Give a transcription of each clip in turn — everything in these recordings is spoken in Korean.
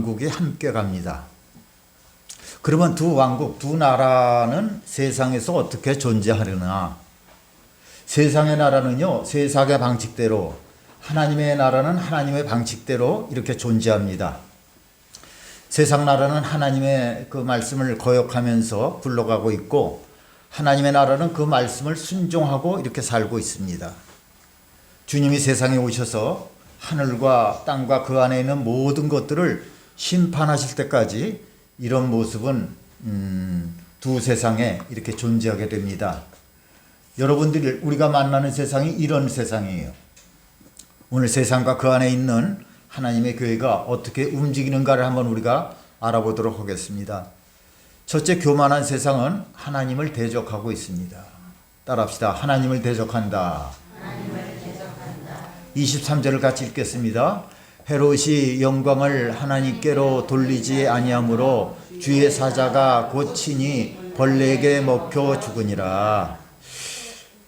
왕국이 함께 갑니다. 그러면 두 왕국, 두 나라는 세상에서 어떻게 존재하려나? 세상의 나라는요, 세상의 방식대로, 하나님의 나라는 하나님의 방식대로 이렇게 존재합니다. 세상 나라는 하나님의 그 말씀을 거역하면서 굴러가고 있고, 하나님의 나라는 그 말씀을 순종하고 이렇게 살고 있습니다. 주님이 세상에 오셔서 하늘과 땅과 그 안에 있는 모든 것들을 심판하실 때까지 이런 모습은 음, 두 세상에 이렇게 존재하게 됩니다. 여러분들이 우리가 만나는 세상이 이런 세상이에요. 오늘 세상과 그 안에 있는 하나님의 교회가 어떻게 움직이는가를 한번 우리가 알아보도록 하겠습니다. 첫째 교만한 세상은 하나님을 대적하고 있습니다. 따라합시다. 하나님을 대적한다. 23절을 같이 읽겠습니다. 헤롯이 영광을 하나님께로 돌리지 아니하므로 주의 사자가 고치니 벌레에게 먹혀 죽으니라.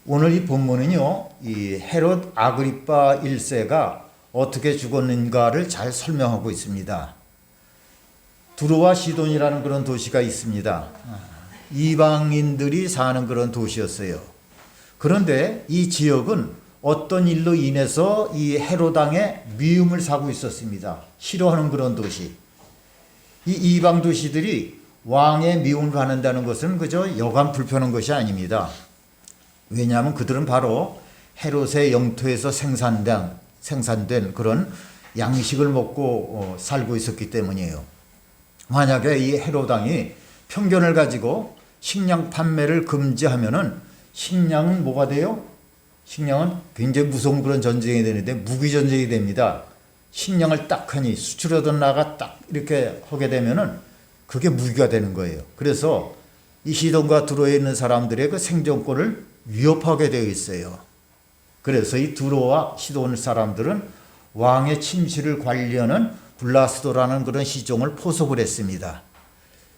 오늘 이 본문은요, 이 헤롯 아그리파 1세가 어떻게 죽었는가를 잘 설명하고 있습니다. 두로와 시돈이라는 그런 도시가 있습니다. 이방인들이 사는 그런 도시였어요. 그런데 이 지역은 어떤 일로 인해서 이 헤로당에 미움을 사고 있었습니다. 싫어하는 그런 도시. 이 이방 도시들이 왕의 미움을 받는다는 것은 그저 여간 불편한 것이 아닙니다. 왜냐하면 그들은 바로 헤롯의 영토에서 생산된, 생산된 그런 양식을 먹고 어, 살고 있었기 때문이에요. 만약에 이 헤로당이 편견을 가지고 식량 판매를 금지하면은 식량은 뭐가 돼요? 식량은 굉장히 그런 전쟁이 되는데 무기 전쟁이 됩니다. 식량을 딱 하니 수출하던 나가 딱 이렇게 하게 되면은 그게 무기가 되는 거예요. 그래서 이 시돈과 두로에 있는 사람들의 그 생존권을 위협하게 되어 있어요. 그래서 이 두로와 시돈 사람들은 왕의 침실을 관리하는 블라스도라는 그런 시종을 포섭을 했습니다.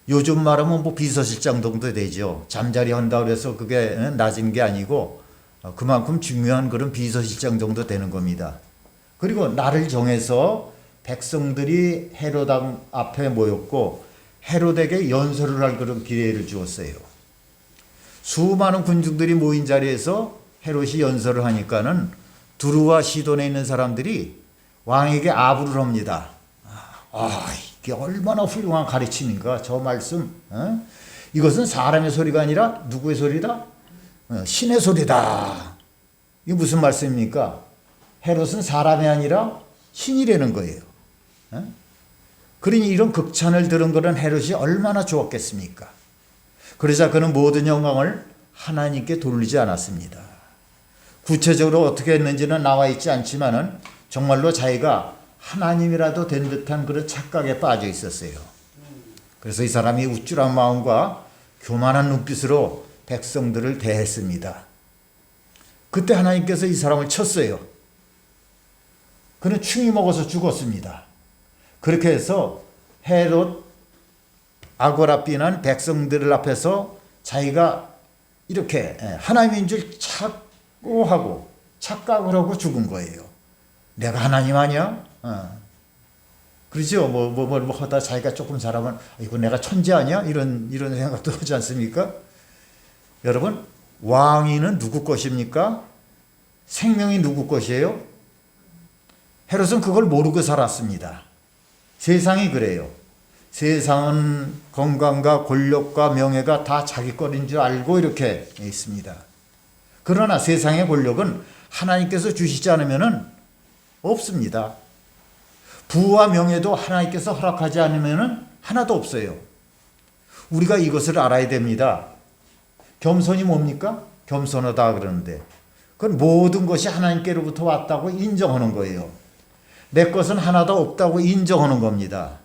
요즘 말하면 뭐 비서실장 정도 되죠. 잠자리 한다 그래서 그게 낮은 게 아니고 그만큼 중요한 그런 비서실장 정도 되는 겁니다. 그리고 날을 정해서 백성들이 헤로당 앞에 모였고 헤로덱에 연설을 할 그런 기회를 주었어요. 수많은 군중들이 모인 자리에서 헤롯이 연설을 하니까는 두루와 시돈에 있는 사람들이 왕에게 아부를 합니다. 아, 이게 얼마나 훌륭한 가르침인가, 저 말씀. 어? 이것은 사람의 소리가 아니라 누구의 소리다? 어, 신의 소리다. 이게 무슨 말씀입니까? 헤롯은 사람이 아니라 신이라는 거예요. 어? 그러니 이런 극찬을 들은 그런 헤롯이 얼마나 좋았겠습니까? 그러자 그는 모든 영광을 하나님께 돌리지 않았습니다. 구체적으로 어떻게 했는지는 나와 있지 않지만은 정말로 자기가 하나님이라도 된 듯한 그런 착각에 빠져 있었어요. 그래서 이 사람이 우쭐한 마음과 교만한 눈빛으로 백성들을 대했습니다. 그때 하나님께서 이 사람을 쳤어요. 그는 충이 먹어서 죽었습니다. 그렇게 해서 헤롯 아고라비는 백성들 앞에서 자기가 이렇게 하나님인 줄 착고하고 착각을 하고 죽은 거예요. 내가 하나님 아니야? 어. 그러죠. 뭐, 뭐, 뭐, 뭐 하다 자기가 조금 잘하면, 이거 내가 천재 아니야? 이런, 이런 생각도 하지 않습니까? 여러분, 왕위는 누구 것입니까? 생명이 누구 것이에요? 헤롯은 그걸 모르고 살았습니다. 세상이 그래요. 세상은 건강과 권력과 명예가 다 자기 거인 줄 알고 이렇게 있습니다. 그러나 세상의 권력은 하나님께서 주시지 않으면 없습니다. 부와 명예도 하나님께서 허락하지 않으면 하나도 없어요. 우리가 이것을 알아야 됩니다. 겸손이 뭡니까? 겸손하다 그러는데 그건 모든 것이 하나님께로부터 왔다고 인정하는 거예요. 내 것은 하나도 없다고 인정하는 겁니다.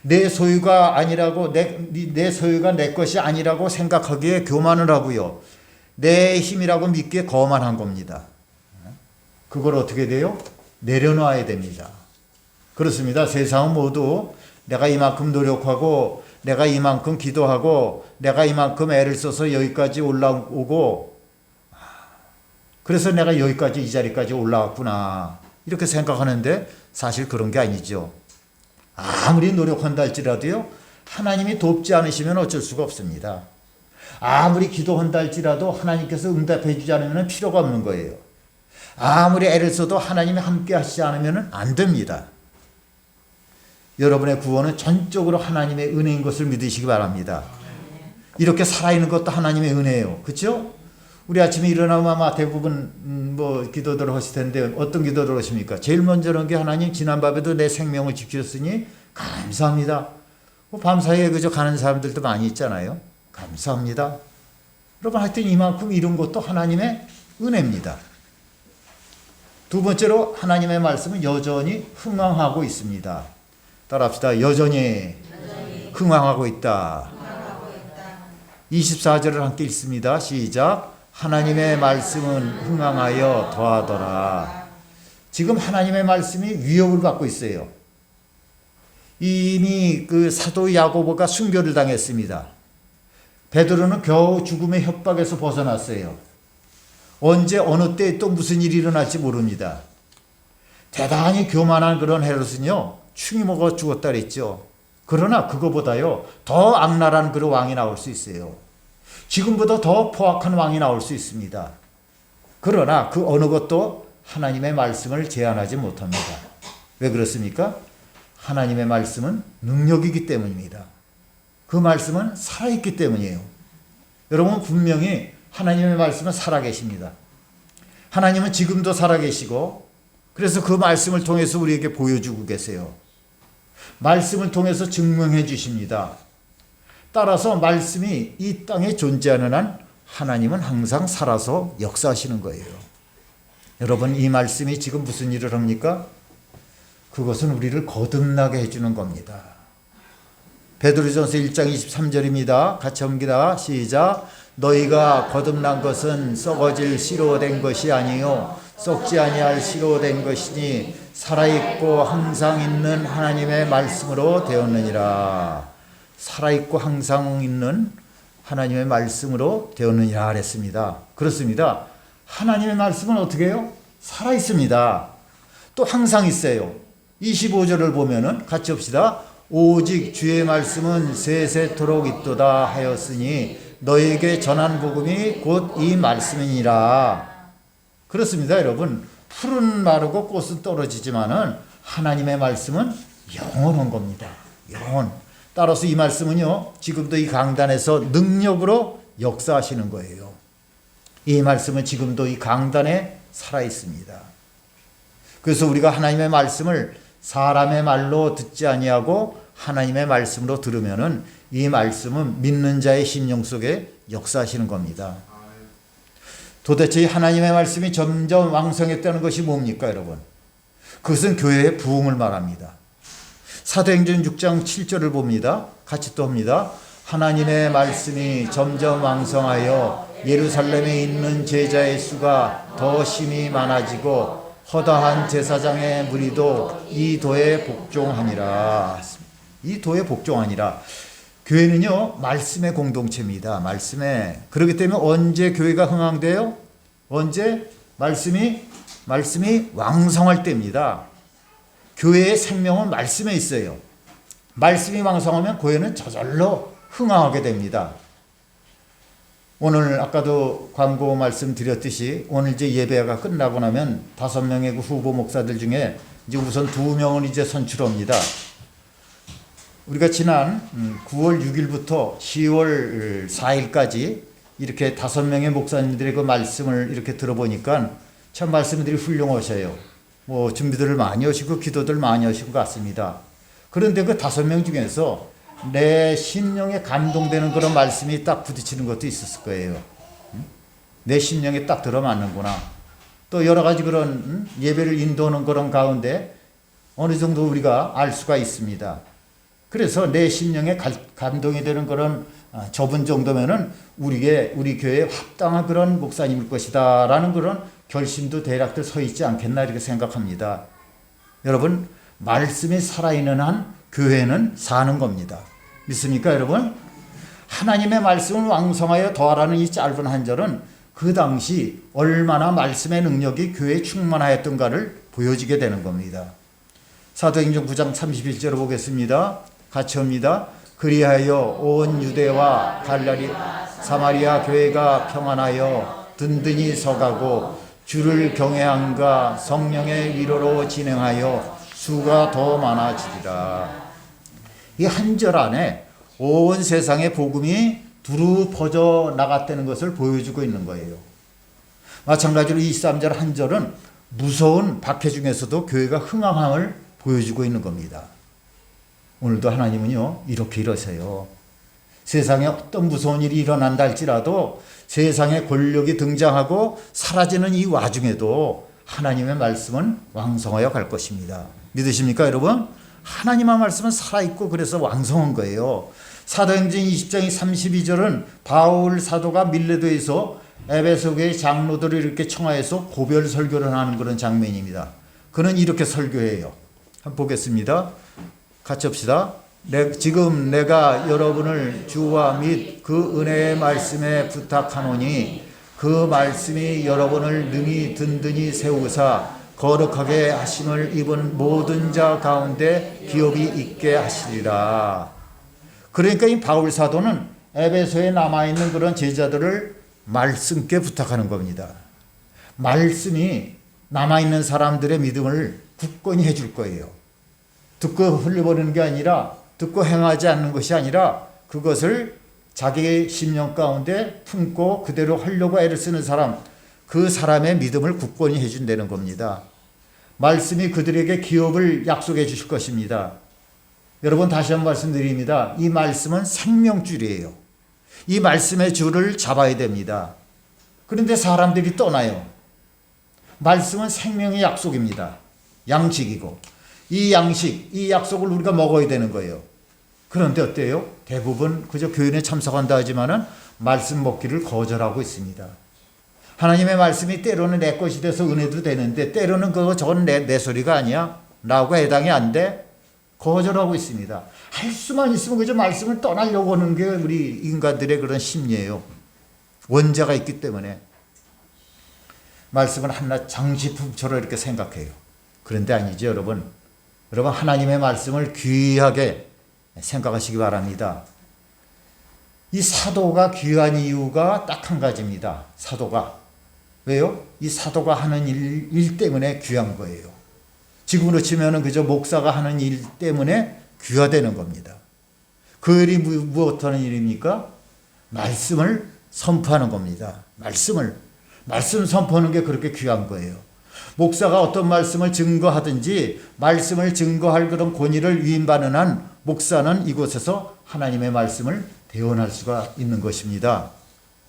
내 소유가 아니라고 내, 내 소유가 내 것이 아니라고 생각하기에 교만을 하고요. 내 힘이라고 믿기에 거만한 겁니다. 그걸 어떻게 돼요? 내려놔야 됩니다. 그렇습니다. 세상은 모두 내가 이만큼 노력하고 내가 이만큼 기도하고 내가 이만큼 애를 써서 여기까지 올라오고 그래서 내가 여기까지 이 자리까지 올라왔구나 이렇게 생각하는데 사실 그런 게 아니죠. 아무리 노력한다 할지라도요, 하나님이 돕지 않으시면 어쩔 수가 없습니다. 아무리 기도한다 할지라도 하나님께서 응답해 주지 않으면 필요가 없는 거예요. 아무리 애를 써도 하나님이 함께 하시지 않으면 안 됩니다. 여러분의 구원은 전적으로 하나님의 은혜인 것을 믿으시기 바랍니다. 이렇게 살아있는 것도 하나님의 은혜예요. 그렇죠? 우리 아침에 일어나면 아마 대부분 음, 뭐 기도들을 하실 텐데 어떤 기도를 하십니까? 제일 먼저 하는 게 하나님 지난 밤에도 내 생명을 지키셨으니 감사합니다. 뭐 밤사이에 그저 가는 사람들도 많이 있잖아요. 감사합니다. 여러분 하여튼 이만큼 이런 것도 하나님의 은혜입니다. 두 번째로 하나님의 말씀은 여전히 흥황하고 있습니다. 따라합시다. 여전히, 흥황하고 있다. 24절을 함께 읽습니다. 시작. 하나님의 말씀은 흥황하여 더하더라. 지금 하나님의 말씀이 위협을 받고 있어요. 이미 그 사도 야고보가 순교를 당했습니다. 베드로는 겨우 죽음의 협박에서 벗어났어요. 언제 어느 때 또 무슨 일이 일어날지 모릅니다. 대단히 교만한 그런 헤롯은요 충이 먹어 죽었다 그랬죠. 그러나 그거보다요 더 악랄한 그런 왕이 나올 수 있어요. 지금보다 더 포악한 왕이 나올 수 있습니다. 그러나 그 어느 것도 하나님의 말씀을 제한하지 못합니다. 왜 그렇습니까? 하나님의 말씀은 능력이기 때문입니다. 그 말씀은 살아있기 때문이에요. 여러분 분명히 하나님의 말씀은 살아계십니다. 하나님은 지금도 살아계시고 그래서 그 말씀을 통해서 우리에게 보여주고 계세요. 말씀을 통해서 증명해 주십니다. 따라서 말씀이 이 땅에 존재하는 한 하나님은 항상 살아서 역사하시는 거예요. 여러분 이 말씀이 지금 무슨 일을 합니까? 그것은 우리를 거듭나게 해주는 겁니다. 베드로전서 1장 23절입니다. 같이 봅니다. 시작. 너희가 거듭난 것은 썩어질 씨로 된 것이 아니요 썩지 아니할 씨로 된 것이니 살아있고 항상 있는 하나님의 말씀으로 되었느니라. 살아있고 항상 있는 하나님의 말씀으로 되었느니라 그랬습니다. 그렇습니다. 하나님의 말씀은 어떻게 해요? 살아있습니다. 또 항상 있어요. 25절을 보면은 같이 봅시다. 오직 주의 말씀은 세세토록 있도다 하였으니 너에게 전한 복음이 곧 이 말씀이니라. 그렇습니다, 여러분. 풀은 마르고 꽃은 떨어지지만은 하나님의 말씀은 영원한 겁니다. 영원. 따라서 이 말씀은요, 지금도 이 강단에서 능력으로 역사하시는 거예요. 이 말씀은 지금도 이 강단에 살아 있습니다. 그래서 우리가 하나님의 말씀을 사람의 말로 듣지 아니하고 하나님의 말씀으로 들으면은 이 말씀은 믿는 자의 심령 속에 역사하시는 겁니다. 도대체 하나님의 말씀이 점점 왕성했다는 것이 뭡니까, 여러분? 그것은 교회의 부흥을 말합니다. 사도행전 6장 7절을 봅니다. 같이 또 합니다. 하나님의 말씀이 점점 왕성하여 예루살렘에 있는 제자의 수가 더 심히 많아지고 허다한 제사장의 무리도 이 도에 복종하니라. 이 도에 복종하니라. 교회는요, 말씀의 공동체입니다. 말씀에. 그렇기 때문에 언제 교회가 흥황돼요? 언제? 말씀이, 말씀이 왕성할 때입니다. 교회의 생명은 말씀에 있어요. 말씀이 왕성하면 교회는 저절로 흥황하게 됩니다. 오늘 아까도 광고 말씀드렸듯이 오늘 이제 예배가 끝나고 나면 다섯 명의 그 후보 목사들 중에 이제 우선 두 명은 이제 선출합니다. 우리가 지난 9월 음, 6일부터 10월 4일까지 이렇게 다섯 명의 목사님들의 그 말씀을 이렇게 들어보니까 참 말씀들이 훌륭하셔요. 뭐 준비들을 많이 하시고 기도들 많이 것 같습니다. 그런데 그 다섯 명 중에서 내 심령에 감동되는 그런 말씀이 딱 부딪히는 것도 있었을 거예요. 내 심령에 딱 들어맞는구나. 또 여러 가지 그런 예배를 인도하는 그런 가운데 어느 정도 우리가 알 수가 있습니다. 그래서 내 심령에 감동이 되는 그런 좁은 정도면은 우리의 우리 교회에 합당한 그런 목사님일 것이다라는 그런 결심도 대략들 서 있지 않겠나 이렇게 생각합니다. 여러분 말씀이 살아있는 한 교회는 사는 겁니다. 믿습니까, 여러분? 하나님의 말씀을 왕성하여 더하라는 이 짧은 한 절은 그 당시 얼마나 말씀의 능력이 교회에 충만하였던가를 보여지게 되는 겁니다. 사도행전 9장 31절을 보겠습니다. 같이 옵니다. 그리하여 온 유대와 갈라리 사마리아 교회가 평안하여 든든히 서가고 주를 경외함과 성령의 위로로 진행하여 수가 더 많아지리라. 이 한 절 안에 온 세상의 복음이 두루 퍼져 나갔다는 것을 보여주고 있는 거예요. 마찬가지로 23절 한 절은 무서운 박해 중에서도 교회가 흥황함을 보여주고 있는 겁니다. 오늘도 하나님은요, 이렇게 이러세요. 세상에 어떤 무서운 일이 일어난다 할지라도 세상에 권력이 등장하고 사라지는 이 와중에도 하나님의 말씀은 왕성하여 갈 것입니다. 믿으십니까, 여러분? 하나님의 말씀은 살아있고 그래서 왕성한 거예요. 사도행전 20장 32절은 바울 사도가 밀레도에서 에베소교의 장로들을 이렇게 청하해서 고별 설교를 하는 그런 장면입니다. 그는 이렇게 설교해요. 한번 보겠습니다. 같이 합시다. 내, 지금 내가 여러분을 주와 및 그 은혜의 말씀에 부탁하노니 그 말씀이 여러분을 능히 든든히 세우사 거룩하게 하심을 입은 모든 자 가운데 기업이 있게 하시리라. 그러니까 이 바울 사도는 에베소에 남아 있는 그런 제자들을 말씀께 부탁하는 겁니다. 말씀이 남아 있는 사람들의 믿음을 굳건히 해줄 거예요. 듣고 흘려버리는 게 아니라 듣고 행하지 않는 것이 아니라 그것을 자기의 심령 가운데 품고 그대로 하려고 애를 쓰는 사람, 그 사람의 믿음을 굳건히 해준다는 겁니다. 말씀이 그들에게 기업을 약속해 주실 것입니다. 여러분 다시 한번 말씀드립니다. 이 말씀은 생명줄이에요. 이 말씀의 줄을 잡아야 됩니다. 그런데 사람들이 떠나요. 말씀은 생명의 약속입니다. 양식이고 이 양식, 이 약속을 우리가 먹어야 되는 거예요. 그런데 어때요? 대부분 그저 교인에 참석한다 하지만은 말씀 먹기를 거절하고 있습니다. 하나님의 말씀이 때로는 내 것이 돼서 은혜도 되는데 때로는 그거 저건 내, 내 소리가 아니야. 라고 해당이 안 돼. 거절하고 있습니다. 할 수만 있으면 그저 말씀을 떠나려고 하는 게 우리 인간들의 그런 심리예요. 원자가 있기 때문에. 말씀을 하나 장식품처럼 이렇게 생각해요. 그런데 아니죠, 여러분. 여러분, 하나님의 말씀을 귀하게 생각하시기 바랍니다. 이 사도가 귀한 이유가 딱 한 가지입니다. 사도가. 왜요? 이 사도가 하는 일, 일 때문에 귀한 거예요. 지금으로 치면은 그저 목사가 하는 일 때문에 귀화되는 겁니다. 그 일이 무엇 하는 일입니까? 말씀을 선포하는 겁니다. 말씀을. 말씀 선포하는 게 그렇게 귀한 거예요. 목사가 어떤 말씀을 증거하든지 말씀을 증거할 그런 권위를 위임받는 한 목사는 이곳에서 하나님의 말씀을 대언할 수가 있는 것입니다.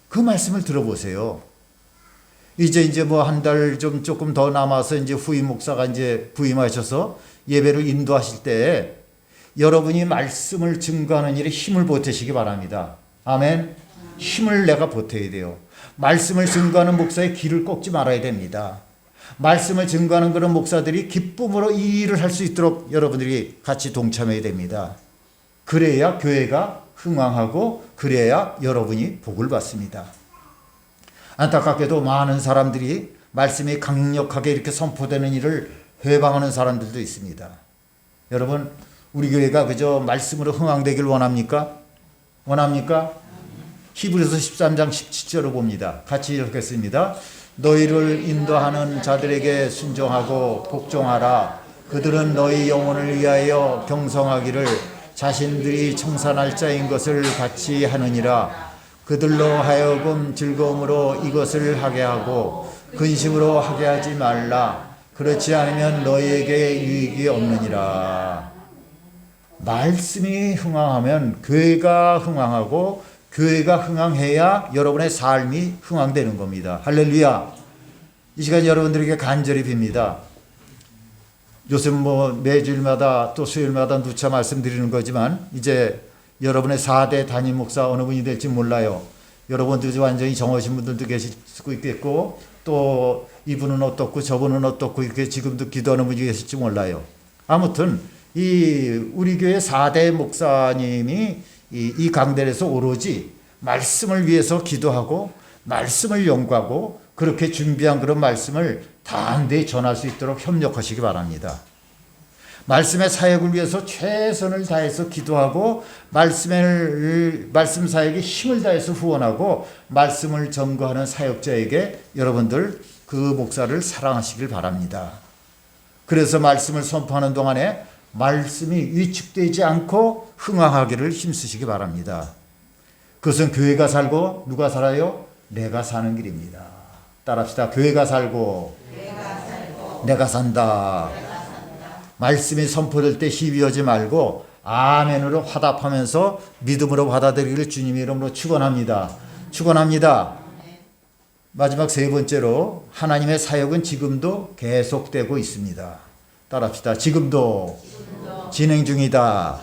그 말씀을 들어보세요. 이제 이제 뭐 한 달 좀 조금 더 남아서 이제 후임 목사가 이제 부임하셔서 예배를 인도하실 때 여러분이 말씀을 증거하는 일에 힘을 보태시기 바랍니다. 아멘. 힘을 내가 보태야 돼요. 말씀을 증거하는 목사의 길을 꺾지 말아야 됩니다. 말씀을 증거하는 그런 목사들이 기쁨으로 이 일을 할 수 있도록 여러분들이 같이 동참해야 됩니다. 그래야 교회가 흥왕하고 그래야 여러분이 복을 받습니다. 안타깝게도 많은 사람들이 말씀이 강력하게 이렇게 선포되는 일을 회방하는 사람들도 있습니다. 여러분, 우리 교회가 그저 말씀으로 흥왕되길 원합니까? 원합니까? 히브리서 13장 17절을 봅니다. 같이 읽겠습니다. 너희를 인도하는 자들에게 순종하고 복종하라. 그들은 너희 영혼을 위하여 경성하기를 자신들이 청산할 자인 것을 같이 하느니라. 그들로 하여금 즐거움으로 이것을 하게 하고 근심으로 하게 하지 말라. 그렇지 않으면 너희에게 유익이 없느니라. 말씀이 흥황하면 교회가 흥황하고 교회가 흥황해야 여러분의 삶이 흥황되는 겁니다. 할렐루야. 이 시간 여러분들에게 간절히 빕니다. 요즘 뭐 매주일마다 또 수요일마다 누차 말씀드리는 거지만 이제 여러분의 4대 담임 목사 어느 분이 될지 몰라요. 여러분들이 완전히 정하신 분들도 계실 수 있겠고 또 이분은 어떻고 저분은 어떻고 이렇게 지금도 기도하는 분이 계실지 몰라요. 아무튼 이 우리 교회 4대 목사님이 이, 이 강단에서 오로지 말씀을 위해서 기도하고 말씀을 연구하고 그렇게 준비한 그런 말씀을 담대히 전할 수 있도록 협력하시기 바랍니다. 말씀의 사역을 위해서 최선을 다해서 기도하고 말씀을 말씀 사역에 힘을 다해서 후원하고 말씀을 전거하는 사역자에게 여러분들 그 목사를 사랑하시길 바랍니다. 그래서 말씀을 선포하는 동안에 말씀이 위축되지 않고 흥황하기를 힘쓰시기 바랍니다. 그것은 교회가 살고 누가 살아요? 내가 사는 길입니다. 따라합시다. 교회가 살고, 내가 산다. 말씀이 선포될 때 시비하지 말고 아멘으로 화답하면서 믿음으로 받아들이기를 주님 이름으로 축원합니다. 축원합니다. 마지막 세 번째로 하나님의 사역은 지금도 계속되고 있습니다. 따라합시다. 지금도 진행 중이다.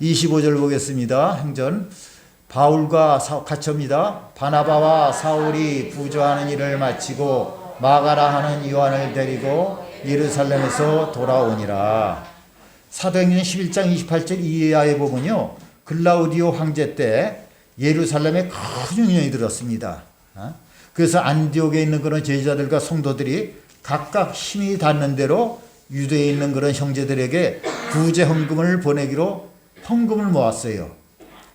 25절 보겠습니다. 행전 바울과 사, 같이입니다. 바나바와 사울이 부조하는 일을 마치고 마가라 하는 요한을 데리고 예루살렘에서 돌아오니라. 사도행전 11장 28절 이하에 보면요. 글라우디오 황제 때 예루살렘에 큰 unions 들었습니다. 어? 그래서 안디옥에 있는 그런 제자들과 성도들이 각각 힘이 닿는 대로 유대에 있는 그런 형제들에게 구제 헌금을 보내기로 헌금을 모았어요.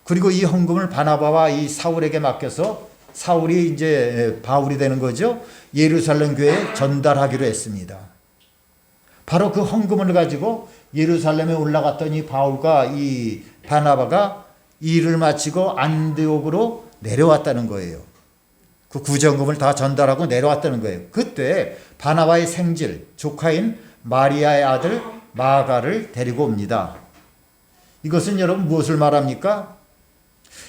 그리고 이 헌금을 바나바와 이 사울에게 맡겨서 사울이 이제 바울이 되는 거죠. 예루살렘 교회에 전달하기로 했습니다. 바로 그 헌금을 가지고 예루살렘에 올라갔던 이 바울과 이 바나바가 일을 마치고 안디옥으로 내려왔다는 거예요. 그 구정금을 다 전달하고 내려왔다는 거예요. 그때 바나바의 생질, 조카인 마리아의 아들 마가를 데리고 옵니다. 이것은 여러분 무엇을 말합니까?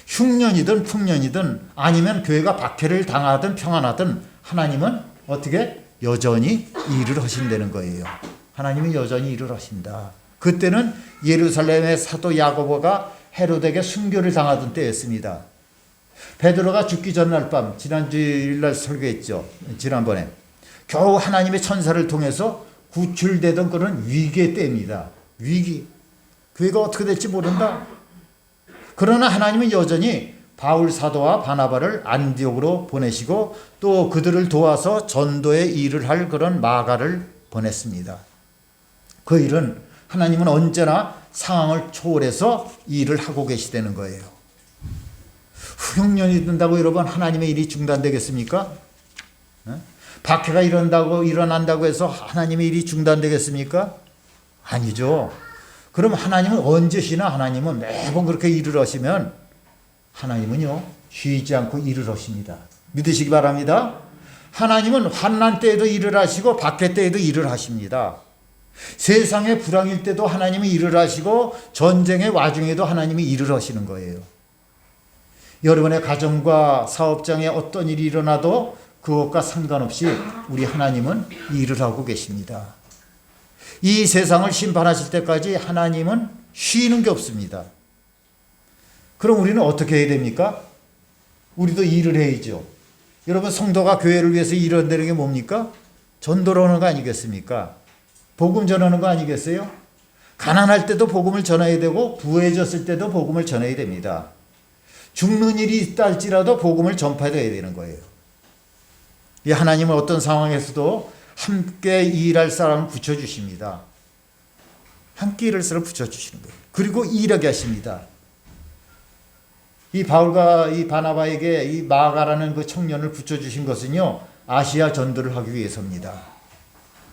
흉년이든 풍년이든 아니면 교회가 박해를 당하든 평안하든 하나님은 어떻게 여전히 일을 하신다는 거예요. 하나님이 여전히 일을 하신다. 그때는 예루살렘의 사도 야고보가 헤로데에게 순교를 당하던 때였습니다. 베드로가 죽기 전날 밤 지난주 일날 설교했죠. 지난번에 겨우 하나님의 천사를 통해서 구출되던 그런 위기의 때입니다. 위기. 교회가 어떻게 될지 모른다. 그러나 하나님은 여전히 바울 사도와 바나바를 안디옥으로 보내시고 또 그들을 도와서 전도의 일을 할 그런 마가를 보냈습니다. 그 일은 하나님은 언제나 상황을 초월해서 일을 하고 계시다는 거예요. 흉년이 든다고 여러분 하나님의 일이 중단되겠습니까? 박해가 일어난다고 일어난다고 해서 하나님의 일이 중단되겠습니까? 아니죠. 그럼 하나님은 언제 쉬나 하나님은 매번 그렇게 일을 하시면 하나님은요 쉬지 않고 일을 하십니다. 믿으시기 바랍니다. 하나님은 환난 때에도 일을 하시고 박해 때에도 일을 하십니다. 세상의 불황일 때도 하나님이 일을 하시고 전쟁의 와중에도 하나님이 일을 하시는 거예요. 여러분의 가정과 사업장에 어떤 일이 일어나도 그것과 상관없이 우리 하나님은 일을 하고 계십니다. 이 세상을 심판하실 때까지 하나님은 쉬는 게 없습니다. 그럼 우리는 어떻게 해야 됩니까? 우리도 일을 해야죠. 여러분 성도가 교회를 위해서 일한다는 게 뭡니까? 전도를 하는 거 아니겠습니까? 복음 전하는 거 아니겠어요? 가난할 때도 복음을 전해야 되고 부해졌을 때도 복음을 전해야 됩니다. 죽는 일이 있다 할지라도 복음을 전파해야 되는 거예요. 이 하나님은 어떤 상황에서도 함께 일할 사람을 붙여주십니다. 함께 일할 사람을 붙여주시는 거예요. 그리고 일하게 하십니다. 이 바울과 이 바나바에게 이 마가라는 그 청년을 붙여주신 것은요, 아시아 전도를 하기 위해서입니다.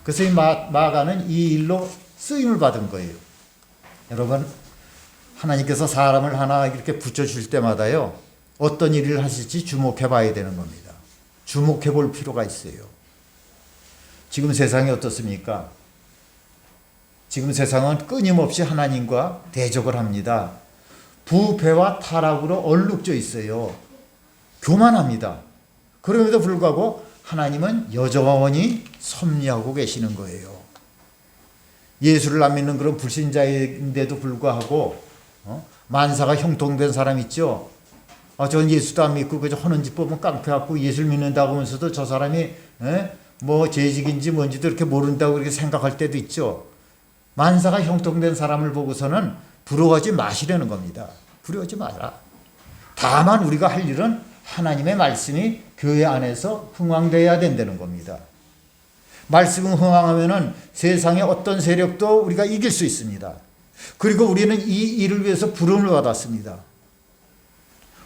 그래서 이 마, 마가는 이 일로 쓰임을 받은 거예요. 여러분, 하나님께서 사람을 하나 이렇게 붙여줄 때마다요, 어떤 일을 하실지 주목해 봐야 되는 겁니다. 주목해 볼 필요가 있어요. 지금 세상이 어떻습니까? 지금 세상은 끊임없이 하나님과 대적을 합니다. 부패와 타락으로 얼룩져 있어요. 교만합니다. 그럼에도 불구하고 하나님은 여전히 섭리하고 계시는 거예요. 예수를 안 믿는 그런 불신자인데도 불구하고 어? 만사가 형통된 사람 있죠. 아, 전 예수도 안 믿고 그저 하는 짓 보면 깡패 같고 예수를 믿는다고 하면서도 저 사람이 에? 뭐 재직인지 뭔지도 이렇게 모른다고 그렇게 생각할 때도 있죠. 만사가 형통된 사람을 보고서는 부러워하지 마시려는 겁니다. 부러워하지 마라. 다만 우리가 할 일은 하나님의 말씀이 교회 안에서 흥황되어야 된다는 겁니다. 말씀을 흥황하면은 세상의 어떤 세력도 우리가 이길 수 있습니다. 그리고 우리는 이 일을 위해서 부름을 받았습니다.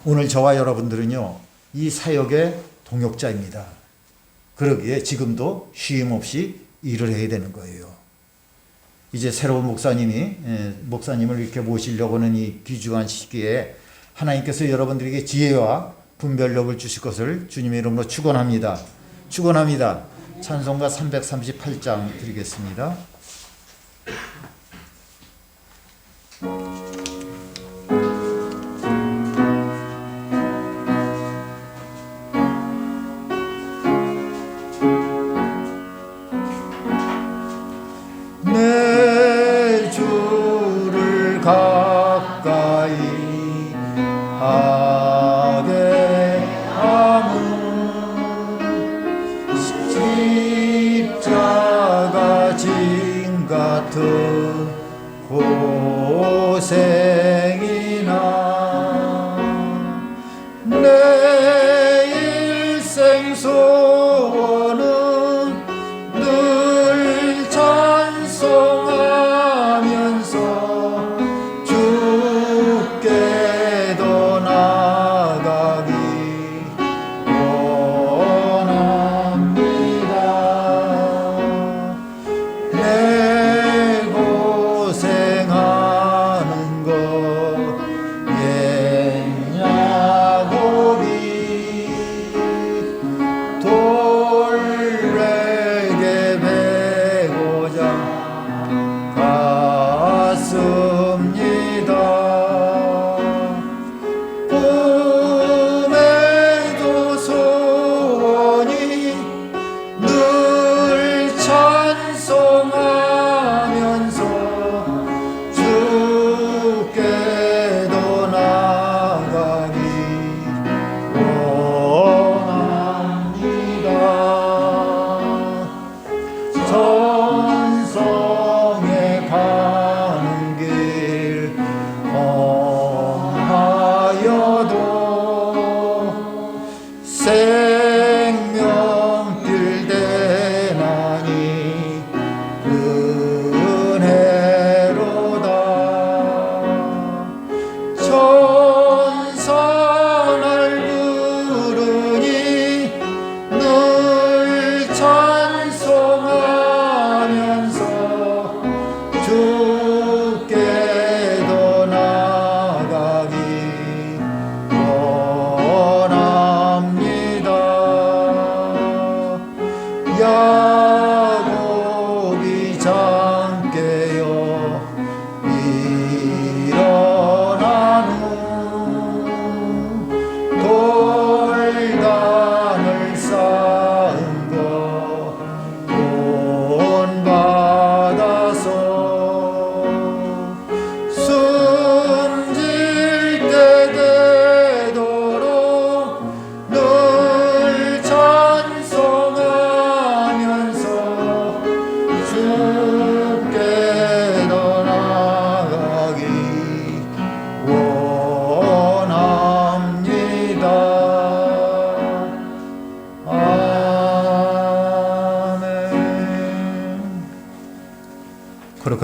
오늘 저와 여러분들은요, 이 사역의 동역자입니다. 그러기에 지금도 쉼 없이 일을 해야 되는 거예요. 이제 새로운 목사님이, 예, 목사님을 이렇게 모시려고 하는 이 귀중한 시기에 하나님께서 여러분들에게 지혜와 분별력을 주실 것을 주님의 이름으로 축원합니다. 축원합니다. 찬송가 338장 드리겠습니다. 같은 고생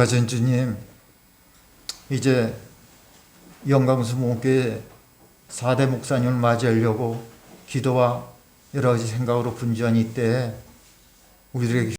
거룩하신 주님, 이제 영광수 목교회 4대 목사님을 맞이하려고 기도와 여러 가지 생각으로 분주한 이때에 우리들에게